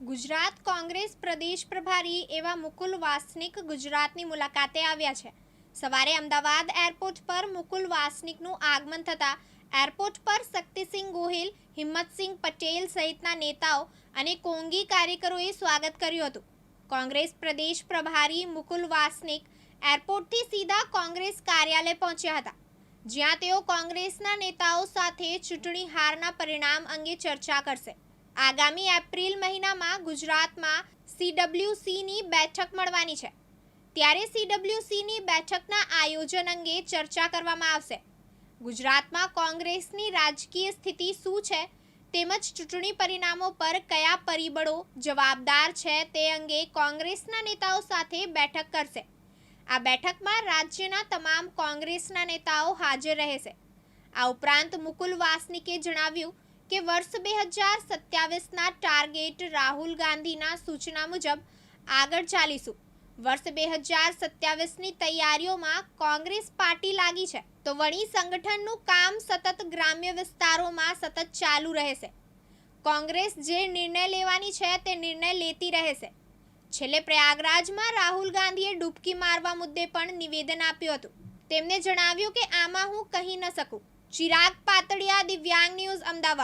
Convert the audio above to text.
ગુજરાત કોંગ્રેસ પ્રદેશ પ્રભારી એવા મુકુલ વાસનિક ગુજરાતની મુલાકાતે આવ્યા છે. સવારે અમદાવાદ એરપોર્ટ પર મુકુલ વાસનિકનું આગમન થતાં એરપોર્ટ પર શક્તિસિંહ ગોહિલ, હિંમતસિંહ પટેલ સહિતના નેતાઓ અને કોંગી કાર્યકરોએ સ્વાગત કર્યું હતું. કોંગ્રેસ પ્રદેશ પ્રભારી મુકુલ વાસનિક એરપોર્ટથી સીધા કોંગ્રેસ કાર્યાલય પહોંચ્યા હતા, જ્યાં તેઓ કોંગ્રેસના નેતાઓ સાથે ચૂંટણી હારના પરિણામ અંગે ચર્ચા કરશે. આગામી એપ્રિલ મહિનામાં ગુજરાતમાં સીડબ્લ્યુસીની બેઠક મળવાની છે. ત્યારે સીડબ્લ્યુસીની બેઠકના આયોજન અંગે ચર્ચા કરવામાં આવશે. ગુજરાતમાં કોંગ્રેસની રાજકીય સ્થિતિ શું છે? તેમજ ચૂંટણી પરિણામો પર કયા પરિબળો જવાબદાર છે તે અંગે કોંગ્રેસના નેતાઓ સાથે બેઠક કરશે. આ બેઠકમાં રાજ્યના તમામ કોંગ્રેસના નેતાઓ હાજર રહેશે. આ ઉપરાંત મુકુલ વાસનિકે જણાવ્યું કે વર્ષ બે હજાર સત્યાવીસના ટાર્ગેટ રાહુલ ગાંધીના સૂચના મુજબ આગળ ચાલીશું. વર્ષ બે હજાર સત્યાવીસની તૈયારીઓમાં કોંગ્રેસ પાર્ટી લાગી છે, તો વળી સંગઠનનું કામ સતત ગ્રામ્ય વિસ્તારોમાં સતત ચાલુ રહેશે. કોંગ્રેસ જે નિર્ણય લેવાની છે તે નિર્ણય લેતી રહેશે. છેલ્લે પ્રયાગરાજમાં રાહુલ ગાંધીએ ડૂબકી મારવા મુદ્દે પણ નિવેદન આપ્યું હતું. તેમને જણાવ્યું કે આમાં હું કહી ન શકું. ચિરાગ પાતળિયા, દિવ્યાંગ ન્યૂઝ, અમદાવાદ.